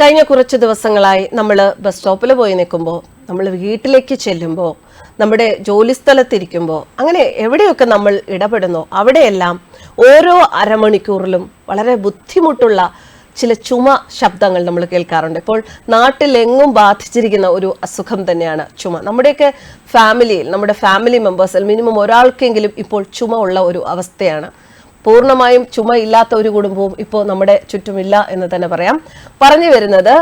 കഴിഞ്ഞ കുറച്ച് ദിവസങ്ങളായി നമ്മൾ ബസ് സ്റ്റോപ്പിൽ പോയി നിൽക്കുമ്പോൾ നമ്മൾ വീട്ടിലേക്ക് ചെല്ലുമ്പോൾ നമ്മുടെ ജോലി സ്ഥലത്തിരിക്കുമ്പോൾ അങ്ങനെ എവിടെയൊക്കെ നമ്മൾ ഇടപെടുന്നോ അവിടെയെല്ലാം ഓരോ അരമണിക്കൂറിലും വളരെ ബുദ്ധിമുട്ടുള്ള ചില ചുമ ശബ്ദങ്ങൾ നമ്മൾ കേൾക്കാറുണ്ട്. ഇപ്പോൾ നാട്ടിലെങ്ങും ബാധിച്ചിരിക്കുന്ന ഒരു അസുഖം തന്നെയാണ് ചുമ. നമ്മുടെയൊക്കെ ഫാമിലിയിൽ നമ്മുടെ ഫാമിലി മെമ്പേഴ്സിൽ മിനിമം ഒരാൾക്കെങ്കിലും ഇപ്പോൾ ചുമ ഉള്ള ഒരു അവസ്ഥയാണ്. പൂർണമായും ചുമയില്ലാത്ത ഒരു കുടുംബവും ഇപ്പോൾ നമ്മുടെ ചുറ്റുമില്ല എന്ന് തന്നെ പറയാം. പറഞ്ഞു വരുന്നത്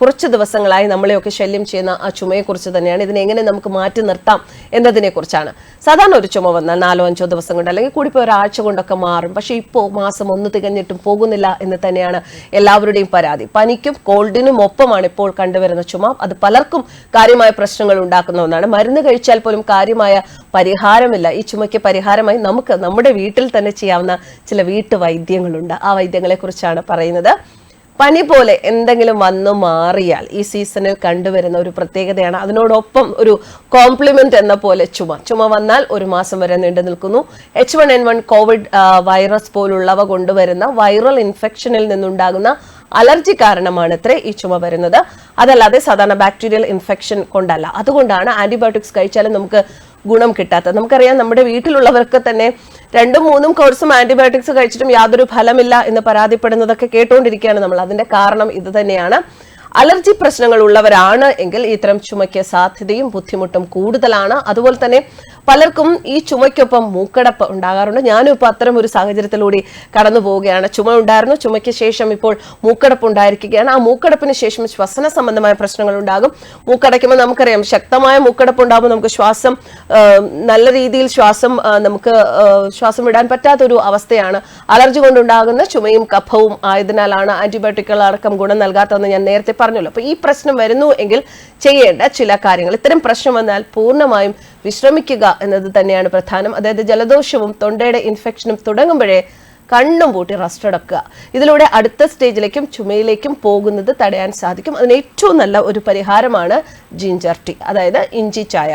കുറച്ച് ദിവസങ്ങളായി നമ്മളെയൊക്കെ ശല്യം ചെയ്യുന്ന ആ ചുമയെക്കുറിച്ച് തന്നെയാണ്. ഇതിനെ എങ്ങനെ നമുക്ക് മാറ്റി നിർത്താം എന്നതിനെക്കുറിച്ചാണ്. സാധാരണ ഒരു ചുമ വന്നാൽ നാലോ അഞ്ചോ ദിവസം കൊണ്ട് അല്ലെങ്കിൽ കൂടിപ്പോയി ഒരാഴ്ച കൊണ്ടൊക്കെ മാറും. പക്ഷേ ഇപ്പോൾ മാസം ഒന്ന് തികഞ്ഞിട്ടും പോകുന്നില്ല എന്ന് തന്നെയാണ് എല്ലാവരുടെയും പരാതി. പനിക്കും കോൾഡിനും ഒപ്പമാണ് ഇപ്പോൾ കണ്ടുവരുന്ന ചുമ. അത് പലർക്കും കാര്യമായ പ്രശ്നങ്ങൾ ഉണ്ടാക്കുന്ന ഒന്നാണ്. മരുന്ന് കഴിച്ചാൽ പോലും കാര്യമായ പരിഹാരമില്ല. ഈ ചുമയ്ക്ക് പരിഹാരമായി നമുക്ക് നമ്മുടെ വീട്ടിൽ തന്നെ ചെയ്യാവുന്ന ചില വീട്ടുവൈദ്യങ്ങളുണ്ട് ആ വൈദ്യങ്ങളെ കുറിച്ചാണ് പറയുന്നത്. പനി പോലെ എന്തെങ്കിലും വന്നു മാറിയാൽ ഈ സീസണിൽ കണ്ടുവരുന്ന ഒരു പ്രത്യേകതയാണ്. അതിനോടൊപ്പം ഒരു കോംപ്ലിമെന്റ് എന്ന പോലെ ചുമ. ചുമ വന്നാൽ ഒരു മാസം വരെ നീണ്ടു നിൽക്കുന്നു. H one N one covid virus പോലുള്ളവ കൊണ്ടുവരുന്ന വൈറൽ ഇൻഫെക്ഷനിൽ നിന്നുണ്ടാകുന്ന അലർജി കാരണമാണ് ഇത്രേ ഈ ചുമ വരുന്നത്. അതല്ലാതെ സാധാരണ ബാക്ടീരിയൽ ഇൻഫെക്ഷൻ കൊണ്ടല്ല. അതുകൊണ്ടാണ് ആന്റിബയോട്ടിക്സ് കഴിച്ചാലും നമുക്ക് ഗുണം കിട്ടാത്തത്. നമുക്കറിയാം നമ്മുടെ വീട്ടിലുള്ളവർക്ക് തന്നെ രണ്ടും മൂന്നും കോഴ്സും ആന്റിബയോട്ടിക്സ് കഴിച്ചിട്ടും യാതൊരു ഫലമില്ല എന്ന് പരാതിപ്പെടുന്നതൊക്കെ കേട്ടുകൊണ്ടിരിക്കുകയാണ് നമ്മൾ. അതിന്റെ കാരണം ഇത് തന്നെയാണ്. അലർജി പ്രശ്നങ്ങൾ ഉള്ളവരാണ് എങ്കിൽ ഇത്തരം ചുമയ്ക്ക് സാധ്യതയും ബുദ്ധിമുട്ടും കൂടുതലാണ്. അതുപോലെ തന്നെ പലർക്കും ഈ ചുമയ്ക്കൊപ്പം മൂക്കടപ്പ് ഉണ്ടാകാറുണ്ട്. ഞാനും ഇപ്പോൾ അത്തരം ഒരു സാഹചര്യത്തിലൂടെ കടന്നു പോവുകയാണ്. ചുമ ഉണ്ടായിരുന്നു. ചുമയ്ക്ക് ശേഷം ഇപ്പോൾ മൂക്കടപ്പ് ഉണ്ടായിരിക്കുകയാണ്. ആ മൂക്കടപ്പിന് ശേഷം ശ്വസന സംബന്ധമായ പ്രശ്നങ്ങൾ ഉണ്ടാകും. മൂക്കടയ്ക്കുമ്പോൾ നമുക്കറിയാം ശക്തമായ മൂക്കടപ്പ് ഉണ്ടാകുമ്പോൾ നമുക്ക് ശ്വാസം നല്ല രീതിയിൽ ശ്വാസം നമുക്ക് ശ്വാസം വിടാൻ പറ്റാത്തൊരു അവസ്ഥയാണ് അലർജി കൊണ്ടുണ്ടാകുന്ന ചുമയും കഫവും ആയതിനാലാണ് ആന്റിബയോട്ടിക്കുകൾ അടക്കം ഗുണം നൽകാത്തതെന്ന് ഞാൻ നേരത്തെ പറഞ്ഞല്ലോ. അപ്പൊ ഈ പ്രശ്നം വരുന്നു എങ്കിൽ ചെയ്യേണ്ട ചില കാര്യങ്ങൾ. ഇത്തരം പ്രശ്നം വന്നാൽ പൂർണമായും വിശ്രമിക്കുക എന്നത് തന്നെയാണ് പ്രധാനം. അതായത് ജലദോഷവും തൊണ്ടയുടെ ഇൻഫെക്ഷനും തുടങ്ങുമ്പോഴേ കണ്ണും പൂട്ടി റസ്റ്റ് എടുക്കുക ഇതിലൂടെ അടുത്ത സ്റ്റേജിലേക്കും ചുമയിലേക്കും പോകുന്നത് തടയാൻ സാധിക്കും. അതിന് ഏറ്റവും നല്ല ഒരു പരിഹാരമാണ് ജിഞ്ചർ ടീ അതായത് ഇഞ്ചി ചായ.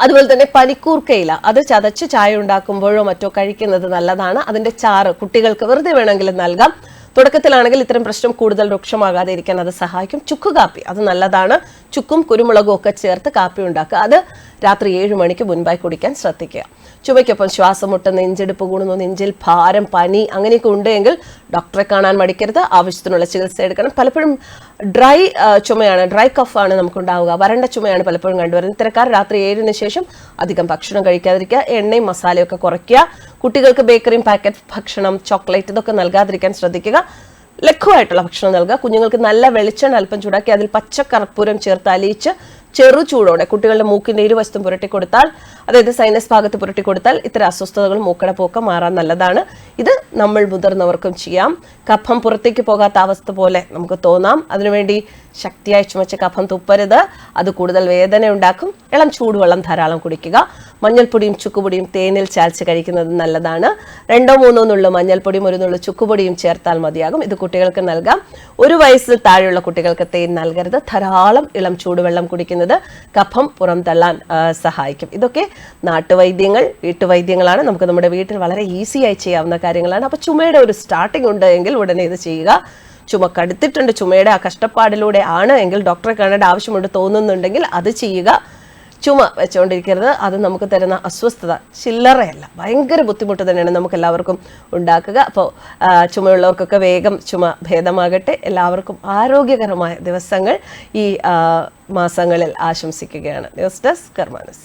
അതുപോലെ തന്നെ പനിക്കൂർക്കയില അത് ചതച്ച് ചായ ഉണ്ടാക്കുമ്പോഴോ മറ്റോ കഴിക്കുന്നത് നല്ലതാണ്. അതിന്റെ ചാറ് കുട്ടികൾക്ക് വെറുതെ വേണമെങ്കിലും നൽകാം. തുടക്കത്തിലാണെങ്കിൽ ഇത്തരം പ്രശ്നം കൂടുതൽ രൂക്ഷമാകാതെ ഇരിക്കാൻ അത് സഹായിക്കും. ചുക്ക് കാപ്പി അത് നല്ലതാണ്. ചുക്കും കുരുമുളകും ഒക്കെ ചേർത്ത് കാപ്പി ഉണ്ടാക്കുക. അത് രാത്രി ഏഴ് മണിക്ക് മുൻപായി കുടിക്കാൻ ശ്രദ്ധിക്കുക. ചുമയ്ക്കൊപ്പം ശ്വാസം മുട്ട നെഞ്ചെടുപ്പ് കൂടുന്നു നെഞ്ചിൽ ഭാരം പനി അങ്ങനെയൊക്കെ ഉണ്ടെങ്കിൽ ഡോക്ടറെ കാണാൻ മടിക്കരുത്. ആവശ്യത്തിനുള്ള ചികിത്സ എടുക്കണം. പലപ്പോഴും ഡ്രൈ ചുമയാണ് ഡ്രൈ കഫാണ് നമുക്കുണ്ടാവുക. വരണ്ട ചുമയാണ് പലപ്പോഴും കണ്ടുവരുന്നത്. ഇത്തരക്കാർ രാത്രി ഏഴിന് ശേഷം അധികം ഭക്ഷണം കഴിക്കാതിരിക്കുക. എണ്ണയും മസാലയൊക്കെ കുറയ്ക്കുക. കുട്ടികൾക്ക് ബേക്കറിയും പാക്കറ്റ് ഭക്ഷണം ചോക്ലേറ്റ് ഇതൊക്കെ നൽകാതിരിക്കാൻ ശ്രദ്ധിക്കുക. ലഘുവായിട്ടുള്ള ഭക്ഷണം നൽകുക. കുഞ്ഞുങ്ങൾക്ക് നല്ല വെളിച്ചെണ്ണ അല്പം ചൂടാക്കി അതിൽ പച്ചക്കർപ്പൂരം ചേർത്ത് അലിയിച്ച് ചെറു ചൂടോടെ കുട്ടികളുടെ മൂക്കിന്റെ ഇരുവശത്തും പുരട്ടി കൊടുത്താൽ അതായത് സൈനസ് ഭാഗത്ത് പുരട്ടി കൊടുത്താൽ ഇത്തരം അസ്വസ്ഥതകൾ മൂക്കടപ്പൊക്കെ മാറാൻ നല്ലതാണ്. ഇത് നമ്മൾ മുതിർന്നവർക്കും ചെയ്യാം. കഫം പുറത്തേക്ക് പോകാത്ത അവസ്ഥ പോലെ നമുക്ക് തോന്നാം. അതിനുവേണ്ടി ശക്തിയായി ചുമച്ച കഫം തുപ്പരുത്. അത് കൂടുതൽ വേദന ഉണ്ടാക്കും. ഇളം ചൂടുവെള്ളം ധാരാളം കുടിക്കുക. മഞ്ഞൾപ്പൊടിയും ചുക്കുപൊടിയും തേനിൽ ചാൽച്ച് കഴിക്കുന്നത് നല്ലതാണ്. രണ്ടോ മൂന്നോ നുള്ള മഞ്ഞൾപ്പൊടിയും ഒരു നുള്ള ചുക്കുപൊടിയും ചേർത്താൽ മതിയാകും. ഇത് കുട്ടികൾക്ക് നൽകാം. ഒരു വയസ്സിൽ താഴെയുള്ള കുട്ടികൾക്ക് തേൻ നൽകരുത്. ധാരാളം ഇളം ചൂടുവെള്ളം കുടിക്കുന്നത് കഫം പുറംതള്ളാൻ തള്ളാൻ സഹായിക്കും. ഇതൊക്കെ നാട്ടുവൈദ്യങ്ങൾ വീട്ടുവൈദ്യങ്ങളാണ്. നമുക്ക് നമ്മുടെ വീട്ടിൽ വളരെ ഈസി ആയി ചെയ്യാവുന്ന കാര്യങ്ങളാണ്. അപ്പോൾ ചുമയുടെ ഒരു സ്റ്റാർട്ടിംഗ് ഉണ്ട് എങ്കിൽ ഉടനെ ഇത് ചെയ്യുക. ചുമ കടുത്തിട്ടുണ്ട് ചുമയുടെ ആ കഷ്ടപ്പാടിലൂടെ ആണ് എങ്കിൽ ഡോക്ടറെ കാണേണ്ട ആവശ്യമുണ്ട് തോന്നുന്നുണ്ടെങ്കിൽ അത് ചെയ്യുക. ചുമ വെച്ചുകൊണ്ടിരിക്കരുത് അത് നമുക്ക് തരുന്ന അസ്വസ്ഥത ചില്ലറയല്ല. ഭയങ്കര ബുദ്ധിമുട്ട് തന്നെയാണ് നമുക്ക് എല്ലാവർക്കും ഉണ്ടാക്കുക അപ്പോൾ ചുമയുള്ളവർക്കൊക്കെ വേഗം ചുമ ഭേദമാകട്ടെ. എല്ലാവർക്കും ആരോഗ്യകരമായ ദിവസങ്ങൾ ഈ മാസങ്ങളിൽ ആശംസിക്കുകയാണ്. News desk കർമാനസ്.